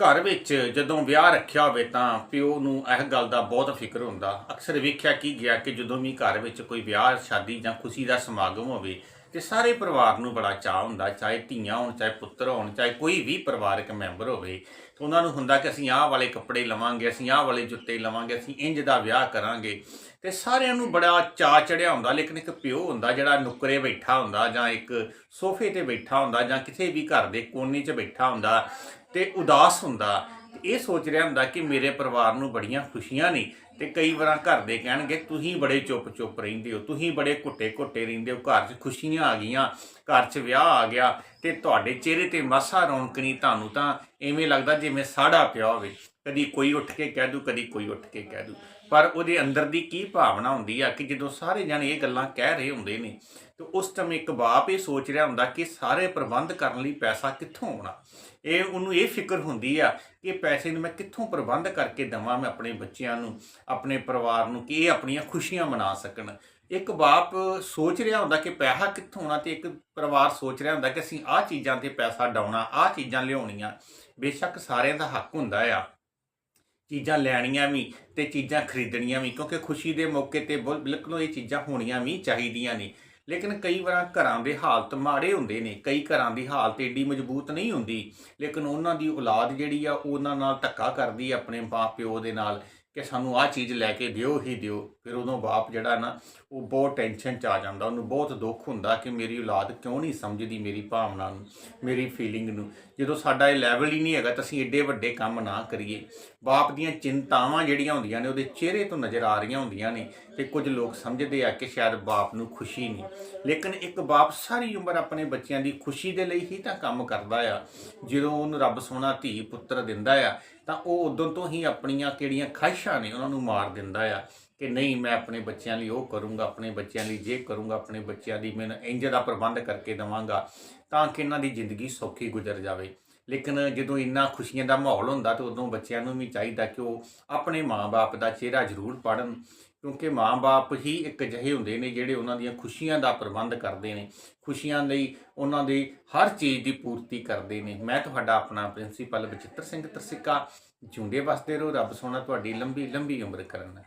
ਘਰ ਵਿੱਚ ਜਦੋਂ ਵਿਆਹ ਰੱਖਿਆ ਹੋਵੇ ਤਾਂ ਪਿਓ ਨੂੰ ਇਹ ਗੱਲ ਦਾ ਬਹੁਤ ਫਿਕਰ ਹੁੰਦਾ। ਅਕਸਰ ਵੇਖਿਆ ਕੀ ਗਿਆ ਕਿ ਜਦੋਂ ਵੀ ਘਰ ਵਿੱਚ ਕੋਈ ਵਿਆਹ, ਸ਼ਾਦੀ ਜਾਂ ਖੁਸ਼ੀ ਦਾ ਸਮਾਗਮ ਹੋਵੇ ਤੇ ਸਾਰੇ ਪਰਿਵਾਰ ਨੂੰ ਬੜਾ ਚਾਅ ਹੁੰਦਾ, ਚਾਹੇ ਧੀਆਂ ਹੋਣ, ਚਾਹੇ ਪੁੱਤਰ ਹੋਣ, ਚਾਹੇ ਕੋਈ ਵੀ ਪਰਿਵਾਰਕ ਮੈਂਬਰ ਹੋਵੇ, ਤੇ ਉਹਨਾਂ ਨੂੰ ਹੁੰਦਾ ਕਿ ਅਸੀਂ ਆਹ ਵਾਲੇ ਕੱਪੜੇ ਲਵਾਂਗੇ, ਅਸੀਂ ਆਹ ਵਾਲੇ ਜੁੱਤੇ ਲਵਾਂਗੇ, ਅਸੀਂ ਇੰਜ ਦਾ ਵਿਆਹ ਕਰਾਂਗੇ। ਤੇ ਸਾਰਿਆਂ ਨੂੰ ਬੜਾ ਚਾਅ ਚੜਿਆ ਹੁੰਦਾ, ਲੇਕਿਨ ਇੱਕ ਪਿਓ ਹੁੰਦਾ ਜਿਹੜਾ ਨੁਕਰੇ ਬੈਠਾ ਹੁੰਦਾ ਜਾਂ ਇੱਕ ਸੋਫੇ ਤੇ ਬੈਠਾ ਹੁੰਦਾ ਜਾਂ ਕਿਸੇ ਵੀ ਘਰ ਦੇ ਕੋਨੇ 'ਚ ਬੈਠਾ ਹੁੰਦਾ ਤੇ ਉਦਾਸ ਹੁੰਦਾ। ਇਹ ਸੋਚ ਰਿਹਾ ਹੁੰਦਾ ਕਿ ਮੇਰੇ ਪਰਿਵਾਰ ਨੂੰ ਬੜੀਆਂ ਖੁਸ਼ੀਆਂ ਨੇ ਤੇ ਕਈ ਵਾਰਾਂ ਘਰ ਦੇ ਕਹਿਣਗੇ, ਤੁਸੀਂ ਬੜੇ ਚੁੱਪ-ਚੁੱਪ ਰਹਿੰਦੇ ਹੋ, ਤੁਸੀਂ ਬੜੇ ਘੁੱਟੇ-ਘੁੱਟੇ ਰਹਿੰਦੇ ਹੋ, ਘਰ 'ਚ ਖੁਸ਼ੀਆਂ ਆ ਗਈਆਂ, ਘਰ 'ਚ ਵਿਆਹ ਆ ਗਿਆ ਤੇ ਤੁਹਾਡੇ ਚਿਹਰੇ ਤੇ ਮਾਸਾ ਰੌਣਕ ਨਹੀਂ, ਤੁਹਾਨੂੰ ਤਾਂ ਐਵੇਂ ਲੱਗਦਾ ਜਿਵੇਂ ਸਾੜਾ ਪਿਆ ਹੋਵੇ। ਕਦੀ ਕੋਈ ਉੱਠ ਕੇ ਕਹਿ ਦੂ, ਕਦੀ ਕੋਈ ਉੱਠ ਕੇ ਕਹਿ ਦੂ। ਪਰ ਉਹਦੇ ਅੰਦਰ ਦੀ ਕੀ ਭਾਵਨਾ ਹੁੰਦੀ ਆ ਕਿ ਜਦੋਂ ਸਾਰੇ ਜਣੇ ਇਹ ਗੱਲਾਂ ਕਹਿ ਰਹੇ ਹੁੰਦੇ ਨੇ, ਤੇ ਉਸ ਟਾਈਮ ਇੱਕ ਬਾਪ ਇਹ ਸੋਚ ਰਿਹਾ ਹੁੰਦਾ ਕਿ ਸਾਰੇ ਪ੍ਰਬੰਧ ਕਰਨ ਲਈ ਪੈਸਾ ਕਿੱਥੋਂ ਆਉਣਾ? ਇਹ ਉਹਨੂੰ ਇਹ ਫਿਕਰ ਹੁੰਦੀ ਆ ਕਿ ਪੈਸੇ ਨੂੰ ਮੈਂ ਕਿੱਥੋਂ ਪ੍ਰਬੰਧ ਕਰਕੇ ਦਵਾਂ ਮੈਂ ਆਪਣੇ ਬੱਚਿਆਂ ਨੂੰ, ਆਪਣੇ ਪਰਿਵਾਰ ਨੂੰ, ਕਿ ਇਹ ਆਪਣੀਆਂ ਖੁਸ਼ੀਆਂ ਮਨਾ ਸਕਣ। ਇੱਕ ਬਾਪ ਸੋਚ ਰਿਹਾ ਹੁੰਦਾ ਕਿ ਪੈਸਾ ਕਿੱਥੋਂ ਆਉਣਾ ਤੇ ਇੱਕ ਪਰਿਵਾਰ ਸੋਚ ਰਿਹਾ ਹੁੰਦਾ ਕਿ ਅਸੀਂ ਆਹ ਚੀਜ਼ਾਂ ਤੇ ਪੈਸਾ ਡਾਉਣਾ, ਆਹ ਚੀਜ਼ਾਂ ਲਿਆਉਣੀਆਂ। ਬੇਸ਼ੱਕ ਸਾਰਿਆਂ ਦਾ ਹੱਕ ਹੁੰਦਾ ਆ। ਚੀਜ਼ਾਂ ਲੈਣੀਆਂ ਵੀ ਤੇ ਚੀਜ਼ਾਂ ਖਰੀਦਣੀਆਂ ਵੀ, ਕਿਉਂਕਿ ਖੁਸ਼ੀ ਦੇ ਮੌਕੇ ਤੇ ਬਿਲ- ਬਿਲਕੁਲ ਇਹ ਚੀਜ਼ਾਂ ਹੋਣੀਆਂ ਵੀ ਚਾਹੀਦੀਆਂ ਨੇ। ਲੇਕਿਨ ਕਈ ਵਾਰ ਘਰਾਂ ਦੇ ਹਾਲਤ ਮਾੜੇ ਹੁੰਦੇ ਨੇ, ਕਈ ਘਰਾਂ ਦੀ ਹਾਲਤ ਏਡੀ ਮਜ਼ਬੂਤ ਨਹੀਂ ਹੁੰਦੀ। ਲੇਕਿਨ ਉਹਨਾਂ ਦੀ ਔਲਾਦ ਜਿਹੜੀ ਆ ਉਹ ਉਹਨਾਂ ਨਾਲ ਧੱਕਾ ਕਰਦੀ ਆਪਣੇ ਮਾਂ ਪਿਓ ਦੇ ਨਾਲ। ਕਿ ਸਾਨੂੰ ਆਹ ਚੀਜ਼ ਲੈ ਕੇ ਦਿਓ, ਹੀ ਦਿਓ। ਫਿਰ ਉਦੋਂ ਬਾਪ ਜਿਹੜਾ ਨਾ, ਉਹ ਬਹੁਤ ਟੈਨਸ਼ਨ ਚ ਆ ਜਾਂਦਾ। ਉਹਨੂੰ ਬਹੁਤ ਦੁੱਖ ਹੁੰਦਾ ਕਿ ਮੇਰੀ ਔਲਾਦ ਕਿਉਂ ਨਹੀਂ ਸਮਝਦੀ ਮੇਰੀ ਭਾਵਨਾ ਨੂੰ, ਮੇਰੀ ਫੀਲਿੰਗ ਨੂੰ। ਜਦੋਂ ਸਾਡਾ ਇਹ ਲੈਵਲ ਹੀ ਨਹੀਂ ਹੈਗਾ ਤਾਂ ਅਸੀਂ ਏਡੇ ਵੱਡੇ ਕੰਮ ਨਾ ਕਰੀਏ। ਬਾਪ ਦੀਆਂ ਚਿੰਤਾਵਾਂ ਜਿਹੜੀਆਂ ਹੁੰਦੀਆਂ ਨੇ, ਉਹਦੇ ਚਿਹਰੇ ਤੋਂ ਨਜ਼ਰ ਆ ਰਹੀਆਂ ਹੁੰਦੀਆਂ ਨੇ ਤੇ ਕੁਝ ਲੋਕ ਸਮਝਦੇ ਆ ਕਿ ਸ਼ਾਇਦ ਬਾਪ ਨੂੰ ਖੁਸ਼ੀ ਨਹੀਂ। ਲੇਕਿਨ ਇੱਕ ਬਾਪ ਸਾਰੀ ਉਮਰ ਆਪਣੇ ਬੱਚਿਆਂ ਦੀ ਖੁਸ਼ੀ ਦੇ ਲਈ ਹੀ ਤਾਂ ਕੰਮ ਕਰਦਾ ਆ। ਜਦੋਂ ਉਹਨੂੰ ਰੱਬ ਸੋਹਣਾ ਧੀ ਪੁੱਤਰ ਦਿੰਦਾ ਆ ਤਾਂ ਉਹ ਉਦੋਂ ਤੋਂ ਹੀ ਆਪਣੀਆਂ ਕਿਹੜੀਆਂ ਖਾਹਿਸ਼ਾਂ ਨੇ ਉਹਨਾਂ ਨੂੰ ਮਾਰ ਦਿੰਦਾ ਆ ਕਿ ਨਹੀਂ, ਮੈਂ ਆਪਣੇ ਬੱਚਿਆਂ ਲਈ ਉਹ ਕਰੂੰਗਾ, ਆਪਣੇ ਬੱਚਿਆਂ ਲਈ ਜੇ ਕਰੂੰਗਾ, ਆਪਣੇ ਬੱਚਿਆਂ ਦੀ ਮੈਂ ਇੰਜ ਦਾ ਪ੍ਰਬੰਧ ਕਰਕੇ ਦਵਾਂਗਾ ਤਾਂ ਕਿ ਇਹਨਾਂ ਦੀ ਜ਼ਿੰਦਗੀ ਸੌਖੀ ਗੁਜ਼ਰ ਜਾਵੇ। ਲੇਕਿਨ ਜਦੋਂ ਇੰਨਾ ਖੁਸ਼ੀਆਂ ਦਾ ਮਾਹੌਲ ਹੁੰਦਾ ਤਾਂ ਉਦੋਂ ਬੱਚਿਆਂ ਨੂੰ ਵੀ ਚਾਹੀਦਾ ਕਿ ਉਹ ਆਪਣੇ ਮਾਂ-ਬਾਪ ਦਾ ਚਿਹਰਾ ਜ਼ਰੂਰ ਪੜਨ ਕਿਉਂਕਿ ਮਾਂ-ਬਾਪ ਹੀ ਇੱਕ ਅਜਿਹੇ ਹੁੰਦੇ ਨੇ ਜਿਹੜੇ ਉਹਨਾਂ ਦੀਆਂ ਖੁਸ਼ੀਆਂ ਦਾ ਪ੍ਰਬੰਧ ਕਰਦੇ ਨੇ, ਖੁਸ਼ੀਆਂ ਲਈ ਉਹਨਾਂ ਦੇ ਹਰ ਚੀਜ਼ ਦੀ ਪੂਰਤੀ ਕਰਦੇ ਨੇ। ਮੈਂ ਤੁਹਾਡਾ ਆਪਣਾ ਪ੍ਰਿੰਸੀਪਲ ਬਚਿੱਤਰ ਸਿੰਘ ਤਰਸਿੱਕਾ ਜੁੰਡੇ ਵਸਦੇ ਰਹੋ, ਰੱਬ ਸੋਹਣਾ ਤੁਹਾਡੀ ਲੰਬੀ ਲੰਬੀ ਉਮਰ ਕਰਨ।